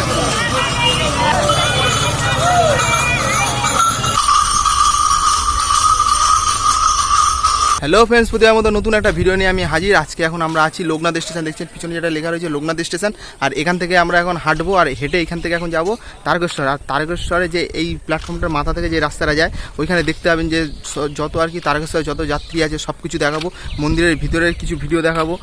Oh, hello friends প্রতিবার মতো নতুন একটা ভিডিও নিয়ে আমি হাজির। আজকে এখন আমরা আছি লোকনাথ স্টেশন, দেখছেন? পিছনে যেটা লেখা রয়েছে লোকনাথ স্টেশন, আর এখান থেকে আমরা এখন হাঁটবো আর হেঁটে এখান থেকে এখন যাব তারকেশ্বর। আর তারকেশ্বরে যে এই প্ল্যাটফর্মটার মাথা থেকে যে রাস্তাটা যায়, ওইখানে দেখতে পাবেন যে যত আর কি তারকেশ্বরে যত যাত্রী আছে সব কিছু দেখাবো। মন্দিরের ভিতরের কিছু ভিডিও দেখাবো।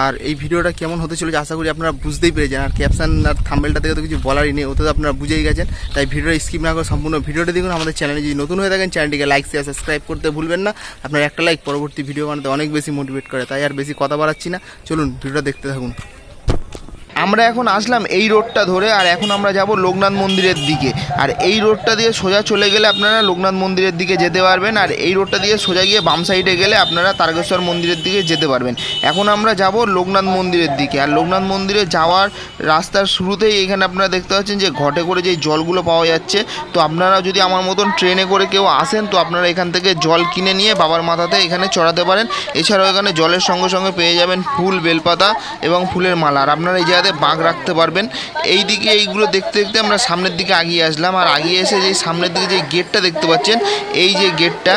আর এই ভিডিওটা কেমন হতে চলেছে আশা করি আপনারা বুঝতেই পেরেছেন। আর ক্যাপশন আর থাম্বেলটা থেকে তো কিছু বলারই নেই ওতে তো আপনারা বুঝেই গেছেন। তাই ভিডিওটা স্কিপ না করে সম্পূর্ণ ভিডিওটা দেখুন। আমাদের চ্যানেলে যদি নতুন হয়ে থাকেন চ্যানেলটিকে লাইক শেয়ার সাবস্ক্রাইব করতে ভুলবেন না। আপনার একটা লাইক পরবর্তী ভিডিও বানাতে অনেক বেশি মোটিভেট করে, তাই আর বেশি কথা বাড়াচ্ছি না। চলুন, ভিডিওটা দেখতে থাকুন। আমরা এখন আসলাম এই রোডটা ধরে, আর এখন আমরা যাব লোকনাথ মন্দিরের দিকে। আর এই রোডটা দিয়ে সোজা চলে গেলে আপনারা লোকনাথ মন্দিরের দিকে যেতে পারবেন, আর এই রোডটা দিয়ে সোজা গিয়ে বাম সাইডে গেলে আপনারা তারকেশ্বর মন্দিরের দিকে যেতে পারবেন। এখন আমরা যাব লোকনাথ মন্দিরের দিকে, আর লোকনাথ মন্দিরে যাওয়ার রাস্তার শুরুতেই এখানে আপনারা দেখতে পাচ্ছেন যে ঘটে করে যে জলগুলো পাওয়া যাচ্ছে। তো আপনারা যদি আমার মতন ট্রেনে করে কেউ আসেন, তো আপনারা এখান থেকে জল কিনে নিয়ে বাবার মাথাতে এখানে চড়াতে পারেন। এছাড়াও এখানে জলের সঙ্গে সঙ্গে পেয়ে যাবেন ফুল, বেলপাতা এবং ফুলের মালা। আর আপনারা এই জায়গাতে বাঘ রাখতে পারবেন। এই দিকে এইগুলো দেখতে দেখতে আমরা সামনের দিকে আগিয়ে আসলাম। আর আগিয়ে এসে যে সামনের দিকে যে গেটটা দেখতে পাচ্ছেন, এই যে গেটটা,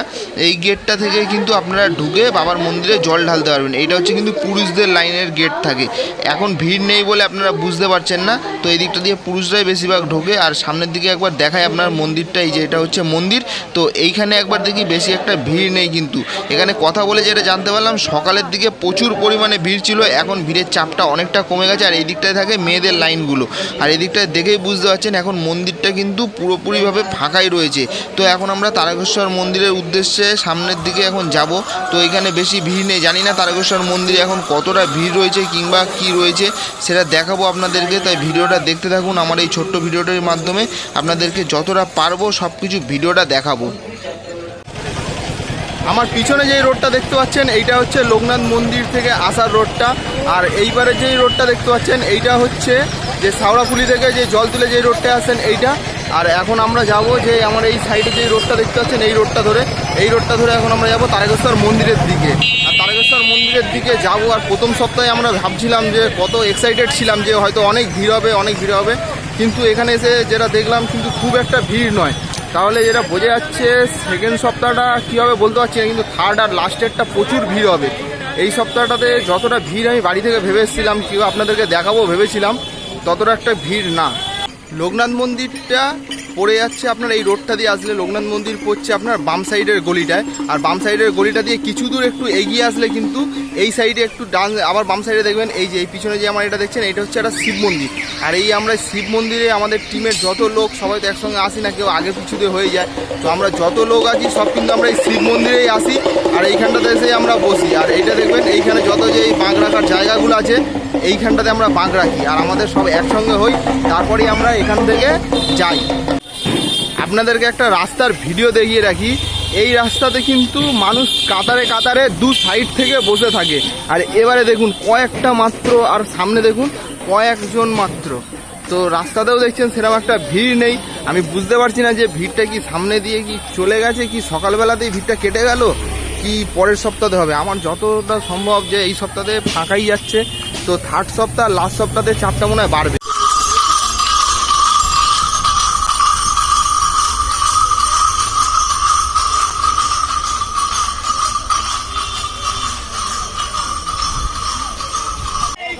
এই গেটটা থেকে কিন্তু আপনারা ঢুকে বাবার মন্দিরে জল ঢালতে পারবেন। এইটা হচ্ছে কিন্তু পুরুষদের লাইনের গেট থাকে। এখন ভিড় নেই বলে আপনারা বুঝতে পারছেন না। তো এই দিকটা দিয়ে পুরুষরাই বেশিরভাগ ঢোকে। আর সামনের দিকে একবার দেখায় আপনার মন্দিরটা, এই যে এটা হচ্ছে মন্দির। তো এইখানে একবার দেখি বেশি একটা ভিড় নেই কিন্তু। এখানে কথা বলে যেটা জানতে পারলাম, সকালের দিকে প্রচুর পরিমাণে ভিড় ছিল। এখন ভিড়ের চাপটা অনেকটা কমে গেছে। আর এই দিকটায় থাকে মেয়েদের লাইনগুলো। আর এদিকটায় দেখেই বুঝতে পারছেন, এখন মন্দিরটা কিন্তু পুরোপুরিভাবে ফাঁকাই রয়েছে। তো এখন আমরা তারকেশ্বর মন্দিরের উদ্দেশ্যে সামনের দিকে এখন যাব। তো এখানে বেশি ভিড় নেই। জানি না তারকেশ্বর মন্দিরে এখন কতটা ভিড় রয়েছে কিংবা কি রয়েছে, সেটা দেখাবো আপনাদেরকে। তাই ভিডিওটা দেখতে থাকুন। আমার এই ছোট্ট ভিডিওটার মাধ্যমে আপনাদেরকে যতটা পারব সব কিছু ভিডিওটা দেখাবো। আমার পিছনে যেই রোডটা দেখতে পাচ্ছেন, এইটা হচ্ছে লোকনাথ মন্দির থেকে আসার রোডটা। আর এইবারে যেই রোডটা দেখতে পাচ্ছেন, এইটা হচ্ছে যে সাউড়াফুলি থেকে যে জল তুলে যেই রোডটা আসেন এইটা। আর এখন আমরা যাব যে আমার এই সাইডে যেই রোডটা দেখতে পাচ্ছেন, এই রোডটা ধরে। এই রোডটা ধরে এখন আমরা যাব তারকেশ্বর মন্দিরের দিকে। আর তারকেশ্বর মন্দিরের দিকে যাব, আর প্রথম সপ্তাহে আমরা ভাবছিলাম যে কত এক্সাইটেড ছিলাম যে হয়তো অনেক ভিড় হবে, অনেক ভিড় হবে। কিন্তু এখানে এসে যেটা দেখলাম, কিন্তু খুব একটা ভিড় নয়। তাহলে যেটা বোঝা যাচ্ছে সেকেন্ড সপ্তাহটা কী হবে বলতে পারছি না, কিন্তু থার্ড আর লাস্টেরটা প্রচুর ভিড় হবে। এই সপ্তাহটাতে যতটা ভিড় আমি বাড়ি থেকে ভেবে এসেছিলাম আপনাদেরকে দেখাবো, ভেবেছিলাম, ততটা একটা ভিড় না। লোকনাথ মন্দিরটা পড়ে যাচ্ছে আপনার এই রোডটা দিয়ে আসলে লোকনাথ মন্দির পড়ছে আপনার বাম সাইডের গলিটায়। আর বাম সাইডের গলিটা দিয়ে কিছু দূর একটু এগিয়ে আসলে কিন্তু এই সাইডে একটু ডান, আবার বাম সাইডে দেখবেন এই যে এই পিছনে যে আমার এটা দেখছেন, এটা হচ্ছে একটা শিব মন্দির। আর এই আমরা শিব মন্দিরে আমাদের টিমের যত লোক, সবাই তো একসঙ্গে আসি না, কেউ আগে পিছুতে হয়ে যায়। তো আমরা যত লোক আছি, সব কিন্তু আমরা এই শিব মন্দিরেই আসি, আর এইখানটাতে এসে আমরা বসি। আর এইটা দেখবেন, এইখানে যত যে এই বাঁক রাখার জায়গাগুলো আছে, এইখানটাতে আমরা বাঁক রাখি। আর আমাদের সব একসঙ্গে হই, তারপরেই আমরা এখান থেকে যাই। আপনাদেরকে একটা রাস্তার ভিডিও দেখিয়ে রাখি। এই রাস্তাতে কিন্তু মানুষ কাতারে কাতারে দু সাইড থেকে বসে থাকে। আর এবারে দেখুন, কয়েকটা মাত্র, আর সামনে দেখুন, কয়েকজন মাত্র। তো রাস্তাতেও দেখছেন সেরকম একটা ভিড় নেই। আমি বুঝতে পারছি না যে ভিড়টা কি সামনে দিয়ে কি চলে গেছে, কি সকালবেলাতেই ভিড়টা কেটে গেল, কি পরের সপ্তাহে হবে। আমার যতটা সম্ভব যে এই সপ্তাহে ফাঁকাই যাচ্ছে। তো থার্ড সপ্তাহ লাস্ট সপ্তাহে চাপটা মনে হয় বাড়বে।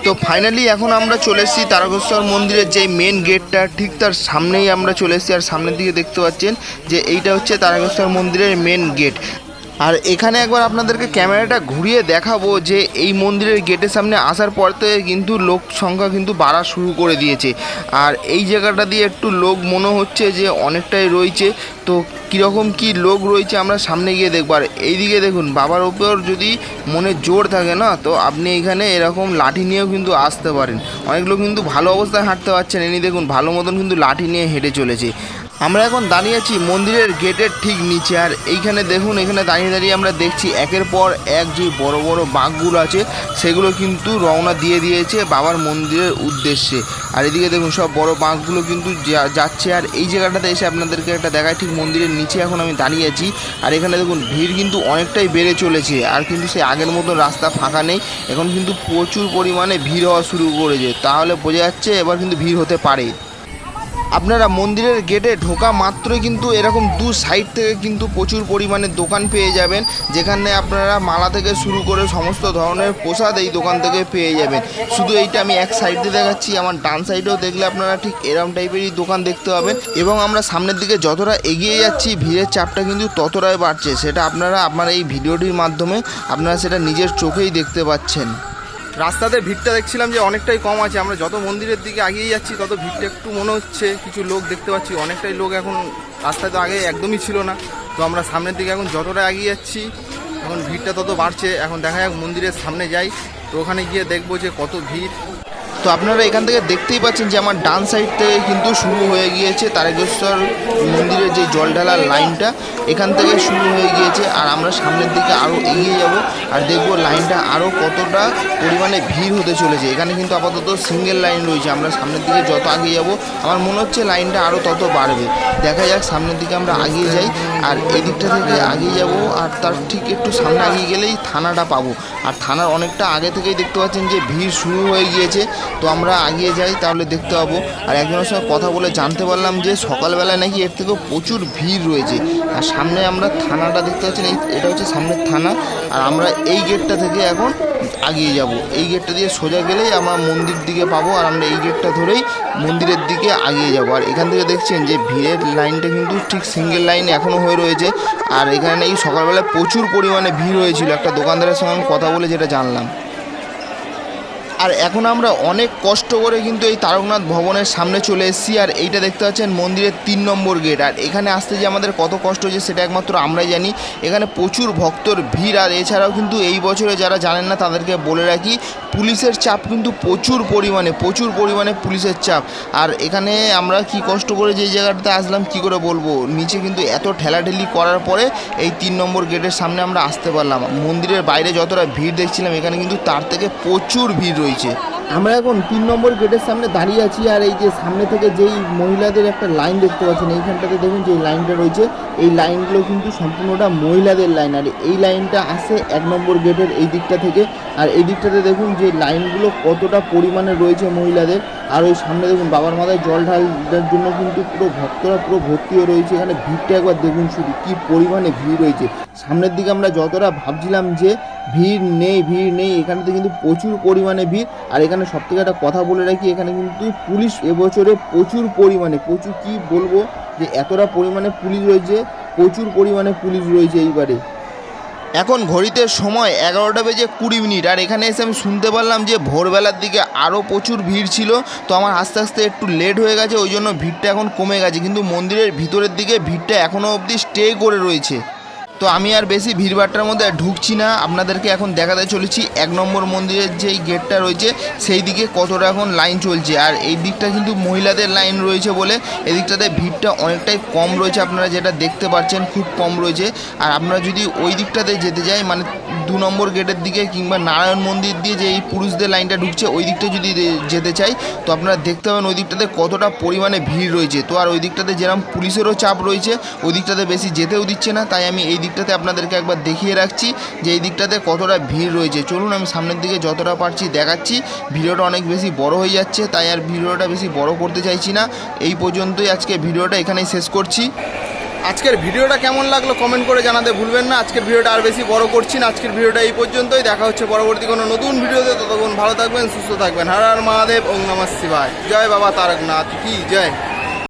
তো ফাইনালি এখন আমরা চলে এসেছি তারকেশ্বর মন্দিরের যে মেন গেটটা ঠিক তার সামনেই আমরা চলে এসেছি। আর সামনের দিকে দেখতে পাচ্ছেন যে এইটা হচ্ছে তারকেশ্বর মন্দিরের মেন গেট আর এখানে একবার আপনাদেরকে ক্যামেরাটা ঘুরিয়ে দেখাবো যে এই মন্দিরের গেটের সামনে আসার পর থেকে কিন্তু লোক সংখ্যা কিন্তু বাড়া শুরু করে দিয়েছে। আর এই জায়গাটা দিয়ে একটু লোক মনে হচ্ছে যে অনেকটাই রয়েছে। তো কীরকম কি লোক রয়েছে আমরা সামনে গিয়ে দেখব। আর এইদিকে দেখুন, বাবার ওপর যদি মনে জোর থাকে না, তো আপনি এখানে এরকম লাঠি নিয়েও কিন্তু আসতে পারেন। অনেক লোক কিন্তু ভালো অবস্থায় হাঁটতে পারছেন এনি দেখুন, ভালো মতন কিন্তু লাঠি নিয়ে হেঁটে চলেছে। আমরা এখন দাঁড়িয়ে আছি মন্দিরের গেটের ঠিক নিচে, আর এইখানে দেখুন, এখানে দাঁড়িয়ে দাঁড়িয়ে আমরা দেখছি একের পর এক যে বড় বড় বাঘগুলো আছে, সেগুলো কিন্তু রওনা দিয়ে দিয়েছে বাবার মন্দিরের উদ্দেশ্যে। আর এদিকে দেখুন, সব বড় বাঘগুলো কিন্তু যাচ্ছে। আর এই জায়গাটাতে এসে আপনাদেরকে একটা দেখায় ঠিক মন্দিরের নিচে এখন আমি দাঁড়িয়ে আছি। আর এখানে দেখুন, ভিড় কিন্তু অনেকটাই বেড়ে চলেছে। আর কিন্তু সেই আগের মতো রাস্তা ফাঁকা নেই। এখন কিন্তু প্রচুর পরিমাণে ভিড় হওয়া শুরু করেছে। তাহলে বোঝা যাচ্ছে এবার কিন্তু ভিড় হতে পারে। আপনারা মন্দিরের গেটে ঢোকা মাত্রই কিন্তু এরকম দু সাইড থেকে কিন্তু প্রচুর পরিমাণে দোকান পেয়ে যাবেন, যেখানে আপনারা মালা থেকে শুরু করে সমস্ত ধরনের প্রসাদ এই দোকান থেকে পেয়ে যাবেন। শুধু এইটা আমি এক সাইড দেখাচ্ছি, আমার ডান সাইডেও দেখলে আপনারা ঠিক এরম টাইপেরই দোকান দেখতে পাবেন। এবং আমরা সামনের দিকে যতটা এগিয়ে যাচ্ছি, ভিড়ের চাপটা কিন্তু ততটাই বাড়ছে, সেটা আপনারা, আপনার এই ভিডিওটির মাধ্যমে আপনারা সেটা নিজের চোখেই দেখতে পাচ্ছেন। রাস্তাতে ভিড়টা দেখছিলাম যে অনেকটাই কম আছে। আমরা যত মন্দিরের দিকে এগিয়ে যাচ্ছি, তত ভিড়টা একটু মনে হচ্ছে। কিছু লোক দেখতে পাচ্ছি, অনেকটাই লোক এখন রাস্তায় তো আগে একদমই ছিল না। তো আমরা সামনের দিকে এখন যতটা এগিয়ে যাচ্ছি, এখন ভিড়টা তত বাড়ছে। এখন দেখা যাক মন্দিরের সামনে যাই। তো ওখানে গিয়ে দেখব যে কত ভিড়। তো আপনারা এখান থেকে দেখতেই পাচ্ছেন যে আমার ডান সাইড থেকে কিন্তু শুরু হয়ে গিয়েছে তারকেশ্বর মন্দিরের যে জল ঢালার লাইনটা এখান থেকে শুরু হয়ে গিয়েছে। আর আমরা সামনের দিকে আরও এগিয়ে যাব। আর দেখব লাইনটা আরও কতটা পরিমাণে ভিড় হতে চলেছে। এখানে কিন্তু আপাতত সিঙ্গেল লাইন রয়েছে। আমরা সামনের দিকে যত আগিয়ে যাব, আমার মনে হচ্ছে লাইনটা আরও তত বাড়বে। দেখা যাক সামনের দিকে আমরা আগিয়ে যাই, আর এদিকটা থেকে আগিয়ে যাব, আর তার ঠিক একটু সামনে আগিয়ে গেলেই থানাটা পাবো। আর থানার অনেকটা আগে থেকেই দেখতে পাচ্ছেন যে ভিড় শুরু হয়ে গিয়েছে। তো আমরা আগিয়ে যাই, তাহলে দেখতে পাবো। আর একজনের সঙ্গে কথা বলে জানতে পারলাম যে সকালবেলায় নাকি এর থেকেও প্রচুর ভিড় রয়েছে। আর সামনে আমরা থানাটা দেখতে পাচ্ছি এটা হচ্ছে সামনের থানা। আর আমরা এই গেটটা থেকে এখন আগিয়ে যাব। এই গেটটা দিয়ে সোজা গেলেই আমরা মন্দির দিকে পাবো আর আমরা এই গেটটা ধরেই মন্দিরের দিকে আগিয়ে যাব। আর এখান থেকে দেখছেন যে ভিড়ের লাইনটা কিন্তু ঠিক সিঙ্গেল লাইন এখনও হয়ে রয়েছে। আর এখানে এই সকালবেলায় প্রচুর পরিমাণে ভিড় হয়েছিল। একটা দোকানদারের সঙ্গে কথা বলে যেটা জানলাম। আর এখন আমরা অনেক কষ্ট করে কিন্তু এই তারকনাথ ভবনের সামনে চলে এসেছি, আর এইটা দেখতে পাচ্ছেন মন্দিরের তিন নম্বর গেট। আর এখানে আসতে যে আমাদের কত কষ্ট হয়েছে সেটা একমাত্র আমরাই জানি। এখানে প্রচুর ভক্তর ভিড়, আর এছাড়াও কিন্তু এই বছরে যারা জানেন না তাদেরকে বলে রাখি, পুলিশের চাপ কিন্তু প্রচুর পরিমাণে প্রচুর পরিমাণে পুলিশের চাপ। আর এখানে আমরা কি কষ্ট করে যে জায়গাটাতে আসলাম, কি করে বলব? নিচে কিন্তু এত ঠেলাঠেলি করার পরে এই তিন নম্বর গেটের সামনে আমরা আসতে পারলাম। মন্দিরের বাইরে যতটা ভিড় দেখছিলাম, এখানে কিন্তু তার থেকে প্রচুর ভিড় রয়েছে। আমরা এখন তিন নম্বর গেটের সামনে দাঁড়িয়ে আছি আর এই যে সামনে থেকে যেই মহিলাদের একটা লাইন দেখতে পাচ্ছেন, এইখানটাতে দেখুন যে লাইনটা রয়েছে। এই লাইনগুলো কিন্তু সম্পূর্ণটা মহিলাদের লাইন আর এই লাইনটা আসে এক নম্বর গেটের এই দিকটা থেকে। আর এই দিকটাতে দেখুন যে লাইনগুলো কতটা পরিমাণে রয়েছে মহিলাদের। আর ওই সামনে দেখুন বাবার মাথায় জল ঢালার জন্য কিন্তু পুরো ভক্তরা পুরো ভর্তি হয়ে রয়েছে। এখানে ভিড়টা একবার দেখুন শুধু কী পরিমাণে ভিড় রয়েছে। সামনের দিকে আমরা যতটা ভাবছিলাম যে ভিড় নেই ভিড় নেই এখানেতে কিন্তু প্রচুর পরিমাণে ভিড়। আর এখানে সব থেকে একটা কথা বলে রাখি, এখানে কিন্তু পুলিশ এবছরে প্রচুর পরিমাণে, প্রচুর কি বলব যে এতটা পরিমাণে পুলিশ রয়েছে, প্রচুর পরিমাণে পুলিশ রয়েছে এইবারে। এখন ঘড়িতে সময় এগারোটা বেজে কুড়ি মিনিট, আর এখানে এসে আমি শুনতে পারলাম যে ভোরবেলার দিকে আরও প্রচুর ভিড় ছিল, তো আমার আস্তে আস্তে একটু লেট হয়ে গেছে, ওই জন্য ভিড়টা এখন কমে গেছে, কিন্তু মন্দিরের ভিতরের দিকে ভিড়টা এখনও অবধি স্টে করে রয়েছে। তো আমি আর বেশি ভিড়ভাট্টার মধ্যে ঢুকছি না। আপনাদেরকে এখন দেখাতে চলেছি, এক নম্বর মন্দিরের যেই গেটটা রয়েছে, সেই দিকে কতটা এখন লাইন চলছে। আর এই দিকটা কিন্তু মহিলাদের লাইন রয়েছে বলে এদিকটাতে ভিড়টা অনেকটাই কম রয়েছে। আপনারা যেটা দেখতে পাচ্ছেন, খুব কম রয়েছে। আর আপনারা যদি ওই দিকটাতে যেতে যাই মানে দু নম্বর গেটের দিকে কিংবা নারায়ণ মন্দির দিয়ে যে এই পুরুষদের লাইনটা ঢুকছে, ওই দিকটা যদি যেতে চাই, তো আপনারা দেখতে পাবেন ওই দিকটাতে কতটা পরিমাণে ভিড় রয়েছে। তো আর ওই দিকটাতে যেরকম পুলিশেরও চাপ রয়েছে, ওই দিকটাতে বেশি যেতেও দিচ্ছে না। তাই আমি এই দিকটাতে আপনাদেরকে একবার দেখিয়ে রাখছি যে এই দিকটাতে কতটা ভিড় রয়েছে। চলুন আমি সামনের দিকে যতটা পারছি দেখাচ্ছি। ভিডিওটা অনেক বেশি বড় হয়ে যাচ্ছে, তাই আর ভিডিওটা বেশি বড় করতে চাইছি না। এই পর্যন্তই আজকে ভিডিওটা, এখানেই শেষ করছি। আজকের ভিডিওটা কেমন লাগল কমেন্ট করে জানাতে ভুলবেন না। আজকের ভিডিওটা আর বেশি বড় করছি না। আজকের ভিডিওটা এই পর্যন্তই। দেখা হচ্ছে পরবর্তী কোনো নতুন ভিডিওতে। ততক্ষণ ভালো থাকবেন, সুস্থ থাকবেন। হারার হর মহাদেব, ওং নমঃ শিবায়। জয় বাবা তারকনাথ। কি জয়।